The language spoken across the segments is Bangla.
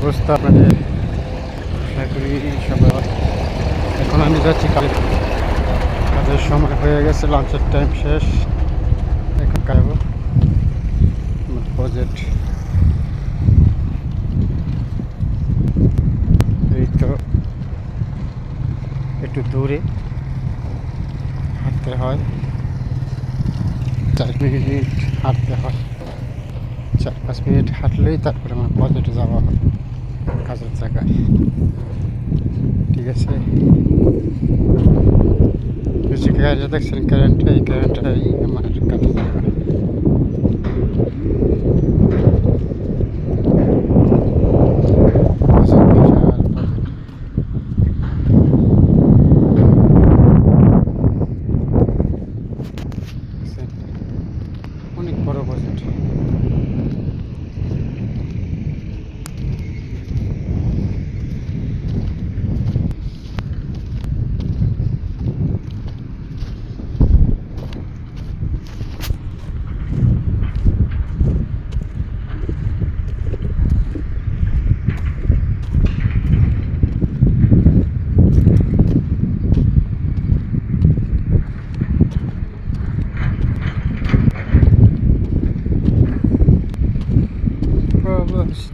অবস্থা আপনাদের আশা করি সবাই এখন আমি যাচ্ছি কাজ কাজের সময় হয়ে গেছে লাঞ্চের টাইম শেষ। এখন খাব। প্রজেক্ট এই তো একটু দূরে হাঁটতে হয়। চার মিনিট হাঁটতে হয়। চার পাঁচ মিনিট হাঁটলেই তারপরে আমার প্রজেক্টে যাওয়া হয় কাজের জায়গায় ঠিক আছে? এই কারেন্ট দেখছেন কারেন্টটা এই কারেন্টটাই আমার কাজের জায়গা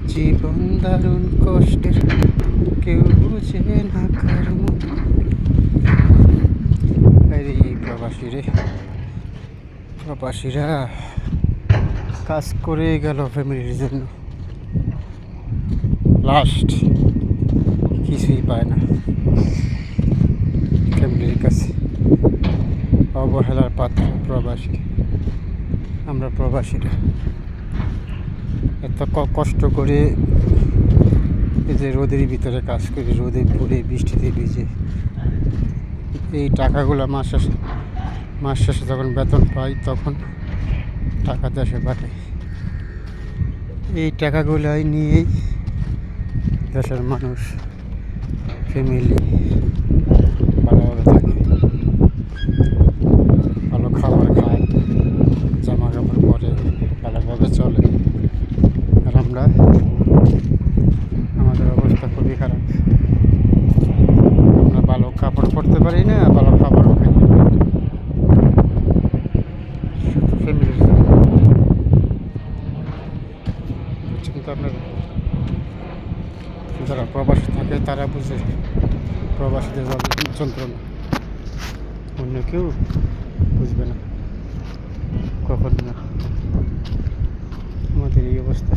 জীবন দারুণ কষ্টের, কেউ বুঝে না কারণ আরে প্রবাসী রে, প্রবাসীরা কাজ করে গেল ফ্যামিলির জন্য। লাস্ট কিছুই পায় না ফ্যামিলির কাছে। অবহেলার পাত্র প্রবাসী। আমরা প্রবাসীরা। এত কষ্ট করে এই যে রোদের ভিতরে কাজ করি, রোদে পুড়ে, বৃষ্টিতে ভিজে, এই টাকাগুলো মাস শেষে মাস শেষে যখন বেতন পাই তখন টাকা দেশে পাঠাই। এই টাকাগুলাই নিয়েই দেশের মানুষ ফ্যামিলি ভালোভাবে থাকে ভালো খাবার খায় জামা কাপড় পরে ভালোভাবে চলে আর আমরা আমাদের অবস্থা খুবই খারাপ আমরা ভালো কাপড় পরতে পারি না। ভালো শুধু ফ্যামিলির বুঝছেন যারা প্রবাসী থাকে, তারা বুঝে প্রবাসীদের যন্ত্রণা। অন্য কেউ বুঝবে না। কখন না। আমাদের এই অবস্থা।